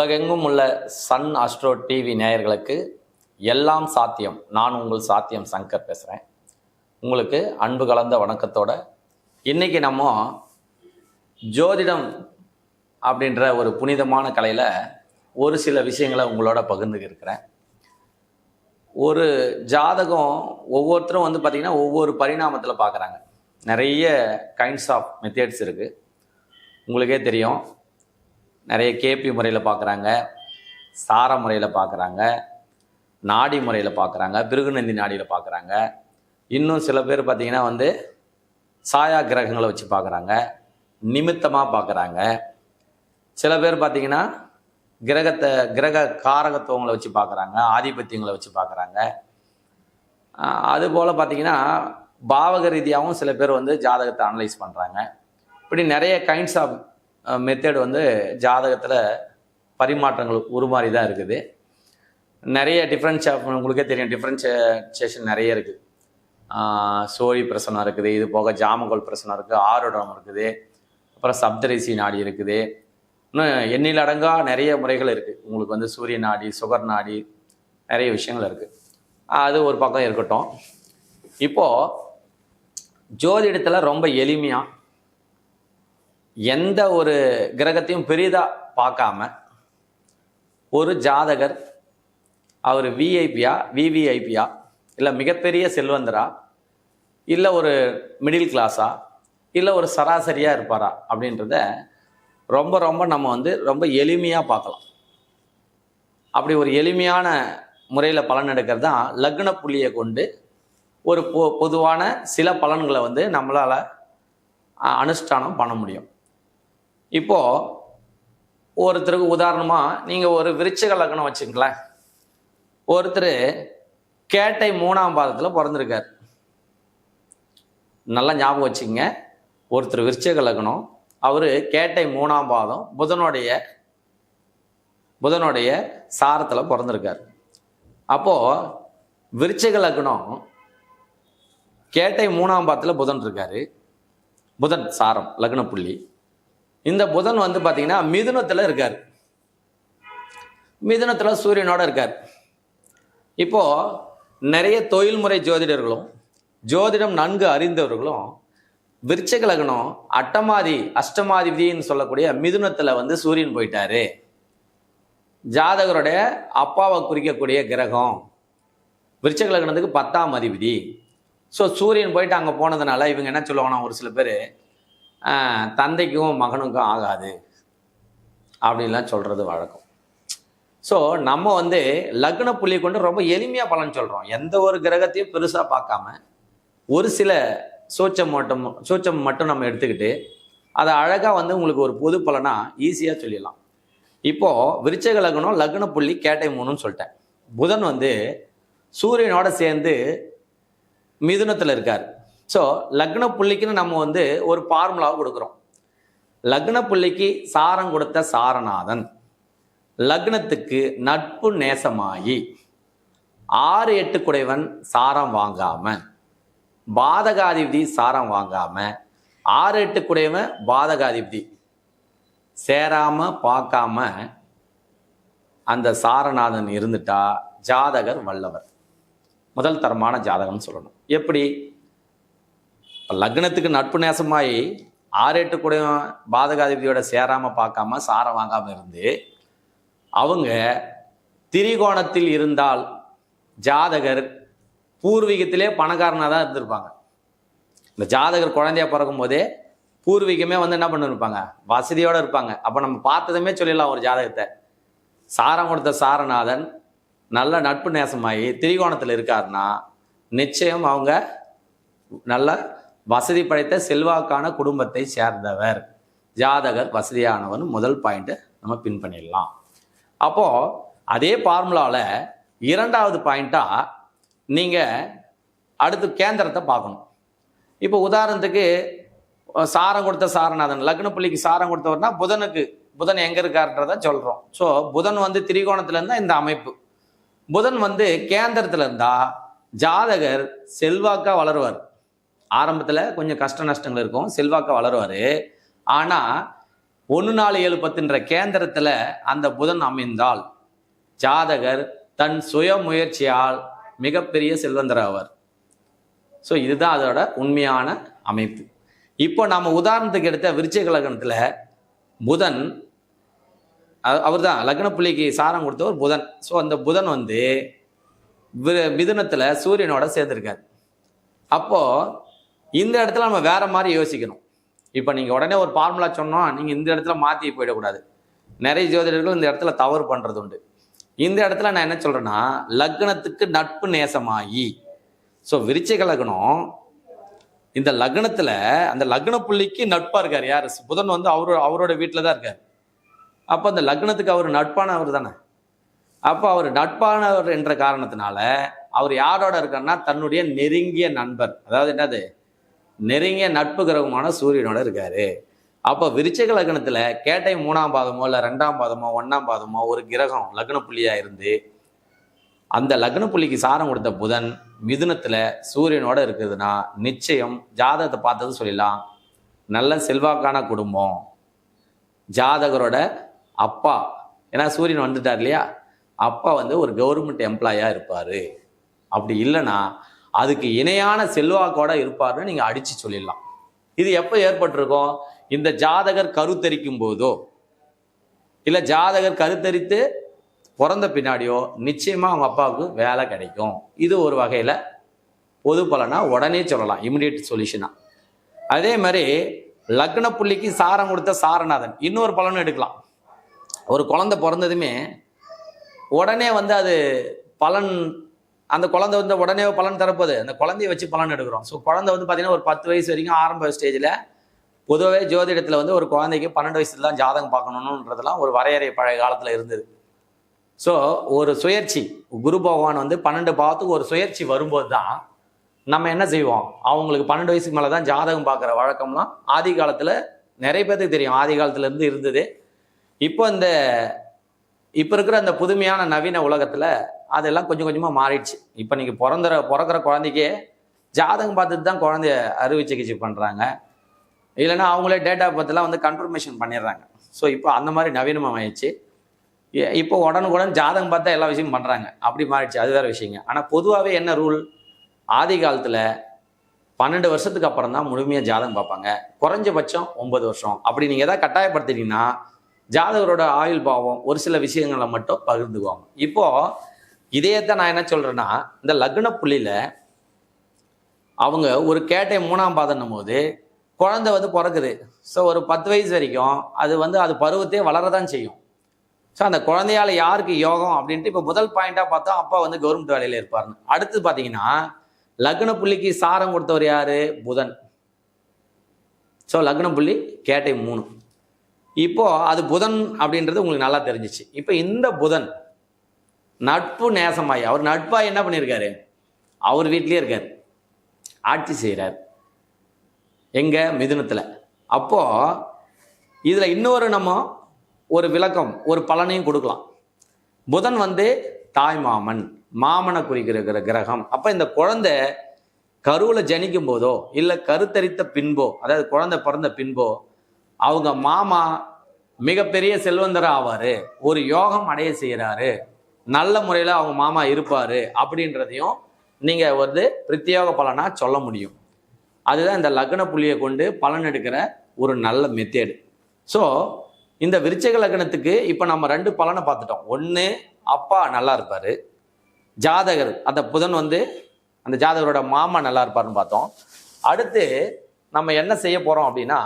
உலகெங்கும் உள்ள Sun astro TV நேயர்களுக்கு எல்லாம் சாத்தியம். நான் உங்கள் சாத்தியம் சங்கர் பேசுகிறேன் உங்களுக்கு அன்பு கலந்த வணக்கத்தோட இன்றைக்கி நம்ம ஜோதிடம் அப்படின்ற ஒரு புனிதமான கலையில் ஒரு சில விஷயங்களை உங்களோட பகிர்ந்துக்க இருக்கிறேன். ஒரு ஜாதகம் ஒவ்வொருத்தரும் வந்து பார்த்திங்கன்னா ஒவ்வொரு பரிணாமத்தில் பார்க்குறாங்க நிறைய கைண்ட்ஸ் ஆஃப் மெத்தேட்ஸ் இருக்குது உங்களுக்கே தெரியும். நிறைய கேபி முறையில் பார்க்குறாங்க சார முறையில் பார்க்குறாங்க நாடி முறையில் பார்க்குறாங்க பிருகுநந்தி நாடியில் பார்க்குறாங்க இன்னும் சில பேர் பார்த்திங்கன்னா வந்து சாயா கிரகங்களை வச்சு பார்க்குறாங்க நிமித்தமாக பார்க்குறாங்க சில பேர் பார்த்திங்கன்னா கிரகத்தை கிரக காரகத்துவங்களை வச்சு பார்க்குறாங்க ஆதிபத்தியங்களை வச்சு பார்க்குறாங்க அதுபோல் பார்த்திங்கன்னா பாவக ரீதியாகவும் சில பேர் வந்து ஜாதகத்தை அனலைஸ் பண்ணுறாங்க இப்படி நிறைய கைண்ட்ஸ் ஆஃப் மெத்தட் வந்து ஜாதகத்தில் பரிமாற்றங்கள் உருமாறி தான் இருக்குது. நிறைய டிஃப்ரென்ஸ் உங்களுக்கே தெரியும் டிஃப்ரென்ஷியேஷன் நிறைய இருக்குது சோழி பிரசனம் இருக்குது இது போக ஜாமகோல் பிரசனம் இருக்குது ஆரோடம் இருக்குது அப்புறம் சப்தரிசி நாடி இருக்குது. இன்னும் எண்ணில் அடங்கா நிறைய முறைகள் இருக்குது உங்களுக்கு வந்து சூரிய நாடி சுகர் நாடி நிறைய விஷயங்கள் இருக்குது அது ஒரு பக்கம் இருக்கட்டும். இப்போது ஜோதிடத்தில் ரொம்ப எளிமையாக எந்த ஒரு கிரகத்தையும் பெரிதாக பார்க்காம ஒரு ஜாதகர் அவர் விஐபியா விவிஐபியா இல்லை மிகப்பெரிய செல்வந்தரா இல்லை ஒரு மிடில் கிளாஸா இல்லை ஒரு சராசரியாக இருப்பாரா அப்படின்றத ரொம்ப ரொம்ப நம்ம வந்து ரொம்ப எளிமையாக பார்க்கலாம். அப்படி ஒரு எளிமையான முறையில் பலன் எடுக்கிறது தான் லக்ன புள்ளியை கொண்டு ஒரு பொ பொதுவான சில பலன்களை வந்து நம்மளால் அனுஷ்டானம் பண்ண முடியும். இப்போது ஒருத்தருக்கு உதாரணமாக நீங்கள் ஒரு விருச்சக லக்னம் வச்சுங்களேன் ஒருத்தர் கேட்டை மூணாம் பாதத்தில் பிறந்திருக்கார். நல்லா ஞாபகம் வச்சுங்க ஒருத்தர் விருச்சக லக்னம் அவர் கேட்டை மூணாம் பாதம் புதனுடைய புதனுடைய சாரத்தில் பிறந்திருக்கார். அப்போது விருச்சக லக்னம் கேட்டை மூணாம் பாதத்தில் புதன் இருக்காரு. புதன் சாரம் லக்ன புள்ளி இந்த புதன் வந்து பார்த்தீங்கன்னா மிதுனத்தில் இருக்கார். மிதுனத்தில் சூரியனோட இருக்கார். இப்போது நிறைய தொழில்முறை ஜோதிடர்களும் ஜோதிடம் நன்கு அறிந்தவர்களும் விருச்சக லக்னம் அட்டமாதி அஷ்டமாதிபதின்னு சொல்லக்கூடிய மிதுனத்தில் வந்து சூரியன் போயிட்டாரு. ஜாதகருடைய அப்பாவை குறிக்கக்கூடிய கிரகம். விருச்சக லக்னத்துக்கு பத்தாம் அதிபதி. ஸோ சூரியன் போயிட்டு அங்கே போனதுனால இவங்க என்ன சொல்லுவாங்கன்னா ஒரு சில பேர் தந்தைக்கும் மகனுக்கும் ஆகாது. அப்படின்லாம் சொல்கிறது வழக்கம். ஸோ நம்ம வந்து லக்ன புள்ளி கொண்டு ரொம்ப எளிமையாக பலன் சொல்கிறோம் எந்த ஒரு கிரகத்தையும் பெருசாக பார்க்காம ஒரு சில சூச்சம் மட்டும் சூச்சம் மட்டும் நம்ம எடுத்துக்கிட்டு அதை அழகாக வந்து உங்களுக்கு ஒரு பொது பலனாக ஈஸியாக சொல்லிடலாம். இப்போது விருச்சக லக்னம் லக்ன புள்ளி கேட்டை மூணுன்னு சொல்லிட்டேன். புதன் வந்து சூரியனோட சேர்ந்து மிதுனத்தில் இருக்கார். ஸோ லக்ன புள்ளிக்குன்னு நம்ம வந்து ஒரு ஃபார்முலாவை கொடுக்குறோம். லக்ன புள்ளிக்கு சாரம் கொடுத்த சாரநாதன். லக்னத்துக்கு நட்பு நேசமாயி ஆறு எட்டு குடைவன் சாரம் வாங்காம பாதகாதிபதி சாரம் வாங்காம ஆறு எட்டு குடைவன் பாதகாதிபதி. சேராம பார்க்காம அந்த சாரநாதன் இருந்துட்டா ஜாதகர் வல்லவர். முதல் தரமான ஜாதகம்னு சொல்லணும். எப்படி? இப்போ லக்னத்துக்கு நட்பு நேசமாயி ஆரேட்டு எட்டு கூட பாதகாதிபதியோட சேராமல் பார்க்காம சாரம் வாங்காமல் இருந்து அவங்க திரிகோணத்தில் இருந்தால் ஜாதகர் பூர்வீகத்திலே பணக்காரனாக தான் இருந்திருப்பாங்க. இந்த ஜாதகர் குழந்தையா பிறக்கும் போதே பூர்வீகமே வந்து என்ன பண்ணிருப்பாங்க? வசதியோடு இருப்பாங்க. அப்போ நம்ம பார்த்ததுமே சொல்லிடலாம் ஒரு ஜாதகத்தை. சாரம் கொடுத்த சாரநாதன் நல்ல நட்பு நேசமாகி திரிகோணத்தில் இருக்காருன்னா நிச்சயம் அவங்க நல்ல வசதி படைத்த செல்வாக்கான குடும்பத்தை சேர்ந்தவர். ஜாதகர் வசதியானவன் முதல் பாயிண்ட்டை நம்ம பின் பண்ணிடலாம். அப்போது அதே ஃபார்முலாவில் இரண்டாவது பாயிண்ட்டாக நீங்கள் அடுத்து கேந்திரத்தை பார்க்கணும். இப்போ உதாரணத்துக்கு சாரம் கொடுத்த சாரநாதன் லக்ன புள்ளிக்கு சாரம் கொடுத்தவர்னா புதனுக்கு புதன் எங்கே இருக்காருன்றத சொல்கிறோம் ஸோ புதன் வந்து திரிகோணத்தில் இருந்தால் இந்த அமைப்பு. புதன் வந்து கேந்திரத்தில் இருந்தால் ஜாதகர் செல்வாக்காக வளருவார். ஆரம்பத்தில் கொஞ்சம் கஷ்ட நஷ்டங்கள் இருக்கும். செல்வாக்கை வளருவார். ஆனால் ஒன்று நாலு ஏழு பத்துன்ற கேந்திரத்தில் அந்த புதன் அமைந்தால் ஜாதகர் தன் சுய முயற்சியால் மிகப்பெரிய செல்வந்தர் ஆவார். ஸோ இதுதான் அதோட உண்மையான அமைப்பு. இப்போ நம்ம உதாரணத்துக்கு எடுத்த விருச்சிக லக்னத்தில் புதன் அவர் தான் லக்ன புள்ளிக்கு சாரம் கொடுத்தவர் புதன். ஸோ அந்த புதன் வந்து மிதுனத்தில் சூரியனோட சேர்ந்துருக்கார். அப்போது இந்த இடத்துல நம்ம வேற மாதிரி யோசிக்கணும். இப்போ நீங்கள் உடனே ஒரு ஃபார்முலா சொன்னோம் நீங்கள் இந்த இடத்துல மாற்றி போயிடக்கூடாது. நிறைய ஜோதிடர்கள் இந்த இடத்துல தவறு பண்ணுறது உண்டு இந்த இடத்துல நான் என்ன சொல்கிறேன்னா லக்னத்துக்கு நட்பு நேசமாகி ஸோ விருச்சிக லக்னம் இந்த லக்னத்தில் அந்த லக்ன புள்ளிக்கு நட்பாக இருக்கார். யார்? புதன் வந்து அவரு அவரோட வீட்டில் தான் இருக்கார். அப்போ அந்த லக்னத்துக்கு அவர் நட்பானவர் தானே. அப்போ அவர் நட்பானவர் என்ற காரணத்தினால அவர் யாரோட இருக்காருன்னா தன்னுடைய நெருங்கிய நண்பர். அதாவது என்னது? நெருங்கிய நட்பு கிரகமான சூரியனோட இருக்காரு. அப்போ விருச்சக லக்னத்தில் கேட்டை மூணாம் பாதமோ இல்லை ரெண்டாம் பாதமோ ஒன்றாம் பாதமோ ஒரு கிரகம் லக்ன புள்ளியாக இருந்து அந்த லக்ன புள்ளிக்கு சாரம் கொடுத்த புதன் மிதுனத்தில் சூரியனோட இருக்குதுன்னா நிச்சயம் ஜாதகத்தை பார்த்தது சொல்லிடலாம். நல்ல செல்வாக்கான குடும்பம். ஜாதகரோட அப்பா ஏன்னா சூரியன் வந்துட்டார் இல்லையா? அப்பா வந்து ஒரு கவர்மெண்ட் எம்ப்ளாயாக இருப்பார். அப்படி இல்லைன்னா அதுக்கு இணையான செல்வாக்கோட இருப்பார்னு நீங்க அடிச்சு சொல்லிடலாம். இது எப்போ ஏற்பட்டிருக்கும்? இந்த ஜாதகர் கருத்தரிக்கும் போதோ இல்ல ஜாதகர் கருத்தரித்து பிறந்த பின்னாடியோ நிச்சயமா அவங்க அப்பாவுக்கு வேலை கிடைக்கும். இது ஒரு வகையில பொது பலனா உடனே சொல்லலாம். இமிடியேட் சொல்யூஷனா அதே மாதிரி லக்ன புள்ளிக்கு சாரம் கொடுத்த சாரநாதன் இன்னொரு பலனும் எடுக்கலாம். ஒரு குழந்தை பிறந்ததுமே உடனே வந்து அது பலன் அந்த குழந்தை வந்து உடனே பலன் தரப்போது அந்த குழந்தைய வச்சு பலன் எடுக்கிறோம். ஸோ குழந்தை வந்து பார்த்தீங்கன்னா ஒரு பத்து வயசு வரைக்கும் ஆரம்ப ஸ்டேஜில் பொதுவாகவே ஜோதிடத்தில் வந்து ஒரு குழந்தைக்கு பன்னெண்டு வயசுல தான் ஜாதகம் பார்க்கணுன்றதெல்லாம் ஒரு வரையறை பழைய காலத்தில் இருந்தது. ஸோ ஒரு சுயற்சி குரு பகவான் வந்து பன்னெண்டு பாவத்துக்கு ஒரு சுயற்சி வரும்போது தான் நம்ம என்ன செய்வோம்? அவங்களுக்கு பன்னெண்டு வயசுக்கு மேலே தான் ஜாதகம் பார்க்குற வழக்கம்லாம் ஆதி காலத்தில் நிறைய பேர்த்துக்கு தெரியும். ஆதி காலத்துலேருந்து இருந்தது. இப்போ இந்த இப்போ இருக்கிற அந்த புதுமையான நவீன உலகத்தில் அதெல்லாம் கொஞ்சம் கொஞ்சமாக மாறிடுச்சு. இப்போ நீங்கள் பிறந்துற பிறக்கிற குழந்தைக்கே ஜாதகம் பார்த்துட்டு தான் குழந்தைய அறுவை சிகிச்சை பண்ணுறாங்க இல்லைன்னா அவங்களே டேட்டா பற்றிலாம் வந்து கன்ஃபர்மேஷன் பண்ணிடுறாங்க. ஸோ இப்போ அந்த மாதிரி நவீனமாக ஆயிடுச்சு இப்போ உடனுக்குடன் ஜாதகம் பார்த்தா எல்லா விஷயமும் பண்ணுறாங்க அப்படி மாறிடுச்சு. அது வேறு விஷயங்க. ஆனால் பொதுவாகவே என்ன ரூல் ஆதி காலத்தில் பன்னெண்டு வருஷத்துக்கு அப்புறம் தான் முழுமையாக ஜாதகம் பார்ப்பாங்க. குறைஞ்சபட்சம் ஒன்பது வருஷம். அப்படி நீங்கள் எதாவது கட்டாயப்படுத்திட்டீங்கன்னா ஜாதகரோட ஆயுள் பாவம் ஒரு சில விஷயங்களை மட்டும் பகிர்ந்துக்குவாங்க. இப்போது இப்போ இதையத்தான் நான் என்ன சொல்றேன்னா இந்த லக்ன புள்ளியில அவங்க ஒரு கேட்டை மூணாம் பாதம் போது குழந்தை வந்து பிறக்குது. ஸோ ஒரு பத்து வயசு வரைக்கும் அது வந்து அது பருவத்தையே வளரதான் செய்யும். ஸோ அந்த குழந்தையால யாருக்கு யோகம் அப்படின்ட்டு இப்போ முதல் பாயிண்ட்டாக பார்த்தா அப்பா வந்து கவர்மெண்ட் வேலையில் இருப்பாருன்னு. அடுத்து பார்த்தீங்கன்னா லக்ன புள்ளிக்கு சாரம் கொடுத்தவர் யாரு? புதன். ஸோ லக்ன புள்ளி கேட்டை மூணு. இப்போ அது புதன் அப்படின்றது உங்களுக்கு நல்லா தெரிஞ்சிச்சு. இப்போ இந்த புதன் நட்பு நேசமாய் அவர் நட்பாய் என்ன பண்ணியிருக்காரு அவர் வீட்லேயே இருக்கார். ஆட்சி செய்கிறார் எங்கள் மிதுனத்தில். அப்போது இதில் இன்னொரு நம்ம ஒரு விளக்கம் ஒரு பலனையும் கொடுக்கலாம். புதன் வந்து தாய் மாமன் மாமனை குறிக்கிற கிரகம். அப்போ இந்த குழந்தை கருவில் ஜனிக்கும் போதோ இல்லை கருத்தரித்த பின்போ அதாவது குழந்தை பிறந்த பின்போ அவங்க மாமா மிகப்பெரிய செல்வந்தர் ஆவார். ஒரு யோகம் அடைய செய்கிறாரு நல்ல முறையில் அவங்க மாமா இருப்பார் அப்படின்றதையும் நீங்கள் வந்து பிரத்யேக பலனாக சொல்ல முடியும். அதுதான் இந்த லக்ன புள்ளியை கொண்டு பலன் எடுக்கிற ஒரு நல்ல மெத்தேடு ஸோ இந்த விருச்சக லக்னத்துக்கு இப்போ நம்ம ரெண்டு பலனை பார்த்துட்டோம். ஒன்று அப்பா நல்லா இருப்பார். ஜாதகர் அந்த புதன் வந்து அந்த ஜாதகரோட மாமா நல்லா இருப்பாருன்னு பார்த்தோம். அடுத்து நம்ம என்ன செய்ய போகிறோம் அப்படின்னா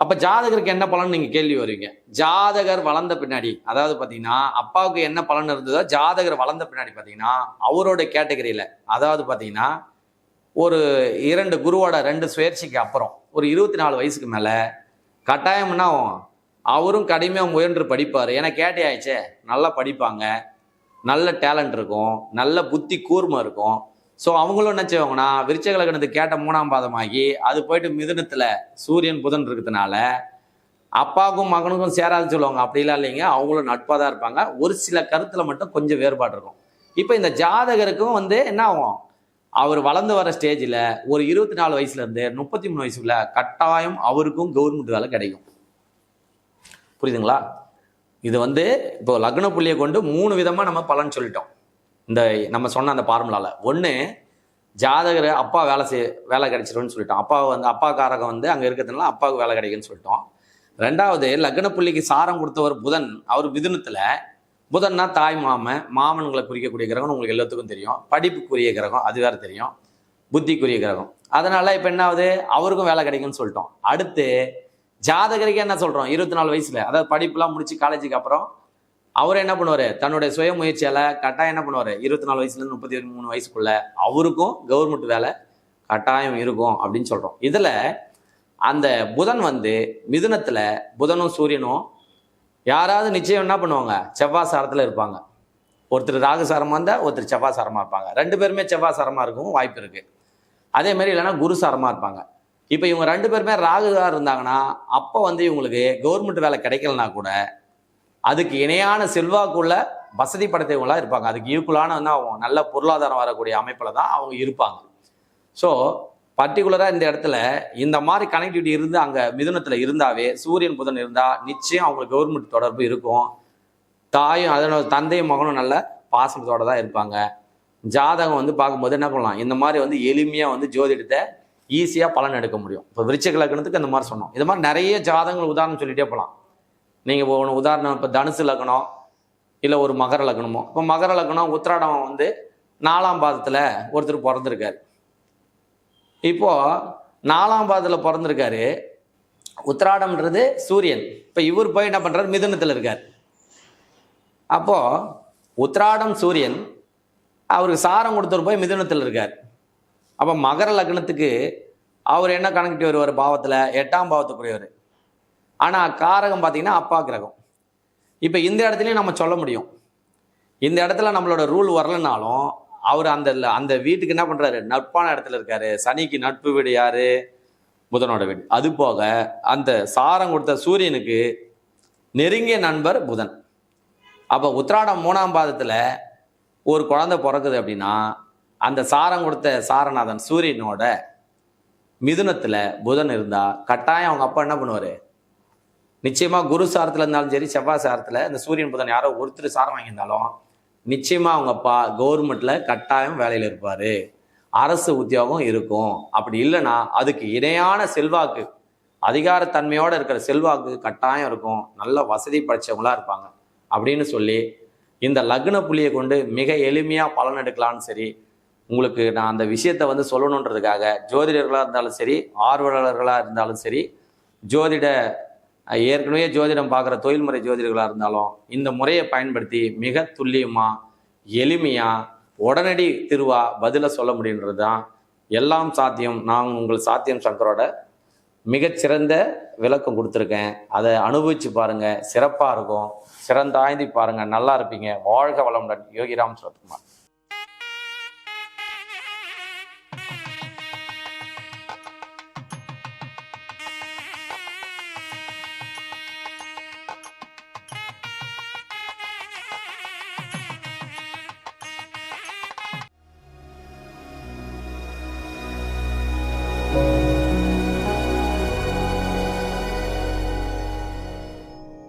அப்போ ஜாதகருக்கு என்ன பலன் நீங்கள் கேள்வி வருவீங்க ஜாதகர் வளர்ந்த பின்னாடி அதாவது பார்த்தீங்கன்னா அப்பாவுக்கு என்ன பலன் இருந்ததோ ஜாதகர் வளர்ந்த பின்னாடி பார்த்தீங்கன்னா அவரோட கேட்டகரியில் அதாவது பார்த்தீங்கன்னா ஒரு இரண்டு குருவோட ரெண்டு சுயற்சிக்கு அப்புறம் ஒரு இருபத்தி நாலு வயசுக்கு மேலே கட்டாயம்னா அவரும் கடுமையாக முயன்று படிப்பார். ஏன்னா கேட்டே ஆயிடுச்சே நல்லா படிப்பாங்க நல்ல டேலண்ட் இருக்கும் நல்ல புத்தி கூர்மை இருக்கும். ஸோ அவங்களும் என்ன செய்வாங்கன்னா விருச்சக லக்னத்துக்கு கேட்ட மூணாம் பாதமாகி அது போயிட்டு மிதுனத்தில் சூரியன் புதன் இருக்கிறதுனால அப்பாவுக்கும் மகனுக்கும் சேராது சொல்லுவாங்க. அப்படிலாம் இல்லைங்க. அவங்களும் நட்பாக தான் இருப்பாங்க. ஒரு சில கருத்தில் மட்டும் கொஞ்சம் வேறுபாடு இருக்கும். இப்போ இந்த ஜாதகருக்கும் வந்து என்ன ஆகும்? அவர் வளர்ந்து வர ஸ்டேஜில் ஒரு இருபத்தி நாலு வயசுலேருந்து முப்பத்தி மூணு வயசுக்குள்ள கட்டாயம் அவருக்கும் கவர்மெண்ட் வேலை கிடைக்கும். புரியுதுங்களா? இது வந்து இப்போ லக்ன புள்ளியை கொண்டு மூணு விதமாக நம்ம பலன் சொல்லிட்டோம். இந்த நம்ம சொன்ன அந்த ஃபார்முலாவில் ஒன்று ஜாதகர் அப்பா வேலை செய் வேலை கிடைச்சிரும்னு சொல்லிட்டோம். அப்பா வந்து அப்பா காரகம் வந்து அங்கே இருக்கிறதுனால அப்பாவுக்கு வேலை கிடைக்குன்னு சொல்லிட்டோம். ரெண்டாவது லக்ன புள்ளிக்கு சாரம் கொடுத்தவர் புதன். அவர் மிதுனத்தில் புதன்னா தாய் மாமன் மாமன்களை குறிக்கக்கூடிய கிரகம் உங்களுக்கு எல்லாத்துக்கும் தெரியும். படிப்புக்குரிய கிரகம் அது வேற தெரியும். புத்திக்குரிய கிரகம். அதனால் இப்போ என்ன ஆகுது அவருக்கும் வேலை கிடைக்கும்னு சொல்லிட்டோம். அடுத்து ஜாதகருக்கு என்ன சொல்கிறோம் இருபத்தி நாலு வயசில். அதாவது படிப்புலாம் முடிச்சு காலேஜுக்கு அப்புறம் அவர் என்ன பண்ணுவார்? தன்னுடைய சுய முயற்சியால் கட்டாயம் என்ன பண்ணுவார்? இருபத்தி நாலு வயசுலேருந்து முப்பத்தி மூணு வயசுக்குள்ள அவருக்கும் கவர்மெண்ட் வேலை கட்டாயம் இருக்கும் அப்படின்னு சொல்கிறோம் இதில் அந்த புதன் வந்து மிதுனத்தில் புதனும் சூரியனும் யாராவது நிச்சயம் என்ன பண்ணுவாங்க? செவ்வாய் சாரத்தில் இருப்பாங்க. ஒருத்தர் ராகு இருந்தால் ஒருத்தர் செவ்வாய் சாரமாக இருப்பாங்க. ரெண்டு பேருமே செவ்வாய் சாரமாக இருக்கும் வாய்ப்பு இருக்குது அதே மாதிரி இல்லைன்னா குரு சாரமாக இருப்பாங்க. இப்போ இவங்க ரெண்டு பேருமே ராகுதாக இருந்தாங்கன்னா அப்போ வந்து இவங்களுக்கு கவர்மெண்ட் வேலை கிடைக்கலனா கூட அதுக்கு இணையான செல்வாக்குள்ள வசதி படைத்தவங்களா இருப்பாங்க. அதுக்கு ஈக்குவலான வந்து அவங்க நல்ல பொருளாதாரம் வரக்கூடிய அமைப்பில் தான் அவங்க இருப்பாங்க. ஸோ பர்டிகுலராக இந்த இடத்துல இந்த மாதிரி கனெக்டிவிட்டி இருந்து அங்கே மிதுனத்தில் இருந்தாவே சூரியன் புதன் இருந்தால் நிச்சயம் அவங்களுக்கு கவர்மெண்ட் தொடர்பு இருக்கும். தாயும் அதனோட தந்தையும் மகனும் நல்ல பாசத்தோட தான் இருப்பாங்க. ஜாதகம் வந்து பார்க்கும்போது என்ன பண்ணலாம்? இந்த மாதிரி வந்து எளிமையாக வந்து ஜோதிடத்தை ஈஸியாக பலன் எடுக்க முடியும். இப்போ விருச்சிக லக்னத்துக்கு இந்த மாதிரி சொன்னோம். இது மாதிரி நிறைய ஜாதகங்கள் உதாரணம் சொல்லிகிட்டே போகலாம். நீங்கள் ஒன்று உதாரணம் இப்போ தனுசு லக்னம் இல்லை ஒரு மகர லக்னமோ. இப்போ மகர லக்னம் உத்திராடம் வந்து நாலாம் பாதத்தில் ஒருத்தர் பிறந்திருக்காரு. இப்போது நாலாம் பாதத்தில் பிறந்திருக்காரு. உத்திராடம்ன்றது சூரியன். இப்போ இவர் போய் என்ன பண்ணுறாரு மிதுனத்தில் இருக்கார். அப்போது உத்திராடம் சூரியன் அவருக்கு சாரம் கொடுத்தவர் போய் மிதுனத்தில் இருக்கார். அப்போ மகர லக்னத்துக்கு அவர் என்ன கணக்கிட்டு வருவார்? பாவத்தில் எட்டாம் பாவத்துக்குரியவர். ஆனால் காரகம் பார்த்தீங்கன்னா அப்பா கிரகம். இப்போ இந்த இடத்துலையும் நம்ம சொல்ல முடியும். இந்த இடத்துல நம்மளோட ரூல் வரலனாலும் அவர் அந்த அந்த வீட்டுக்கு என்ன பண்ணுறாரு நட்பான இடத்துல இருக்காரு. சனிக்கு நட்பு வீடு யாரு? புதனோட வீடு. அது போக அந்த சாரம் கொடுத்த சூரியனுக்கு நெருங்கிய நண்பர் புதன். அப்போ உத்திராடம் மூணாம் பாதத்தில் ஒரு குழந்தை பிறக்குது அப்படின்னா அந்த சாரம் கொடுத்த சாரநாதன் சூரியனோட மிதுனத்தில் புதன் இருந்தால் கட்டாயம் அவங்க அப்பா என்ன பண்ணுவார்? நிச்சயமாக குரு சாரத்தில் இருந்தாலும் சரி செவ்வாய் சாரத்தில் இந்த சூரியன் புதன் யாரோ ஒருத்தர் சாரம் வாங்கியிருந்தாலும் நிச்சயமாக அவங்க அப்பா கவர்மெண்ட்டில் கட்டாயம் வேலையில் இருப்பார். அரசு உத்தியோகம் இருக்கும். அப்படி இல்லைன்னா அதுக்கு இணையான செல்வாக்கு அதிகாரத்தன்மையோட இருக்கிற செல்வாக்கு கட்டாயம் இருக்கும். நல்ல வசதி படைச்சவங்களா இருப்பாங்க. அப்படின்னு சொல்லி இந்த லக்ன புள்ளியை கொண்டு மிக எளிமையாக பலன் எடுக்கலாம்னு சரி உங்களுக்கு நான் அந்த விஷயத்தை வந்து சொல்லணுன்றதுக்காக ஜோதிடர்களாக இருந்தாலும் சரி ஆர்வலர்களாக இருந்தாலும் சரி ஜோதிட ஏற்கனவே ஜோதிடம் பார்க்குற தொழில்முறை ஜோதிடர்களாக இருந்தாலும் இந்த முறையை பயன்படுத்தி மிக துல்லியமாக எளிமையாக உடனடி திருவா பதிலை சொல்ல முடியுன்றது தான் எல்லாம் சாத்தியம். நான் உங்கள் சாத்தியம் சங்கரோட மிகச்சிறந்த விளக்கம் கொடுத்துருக்கேன். அதை அனுபவிச்சு பாருங்கள் சிறப்பாக இருக்கும். சிறந்தாய்ந்தி பாருங்கள் நல்லா இருப்பீங்க. வாழ்க வளமுடன். யோகிராம் சரத்குமார்.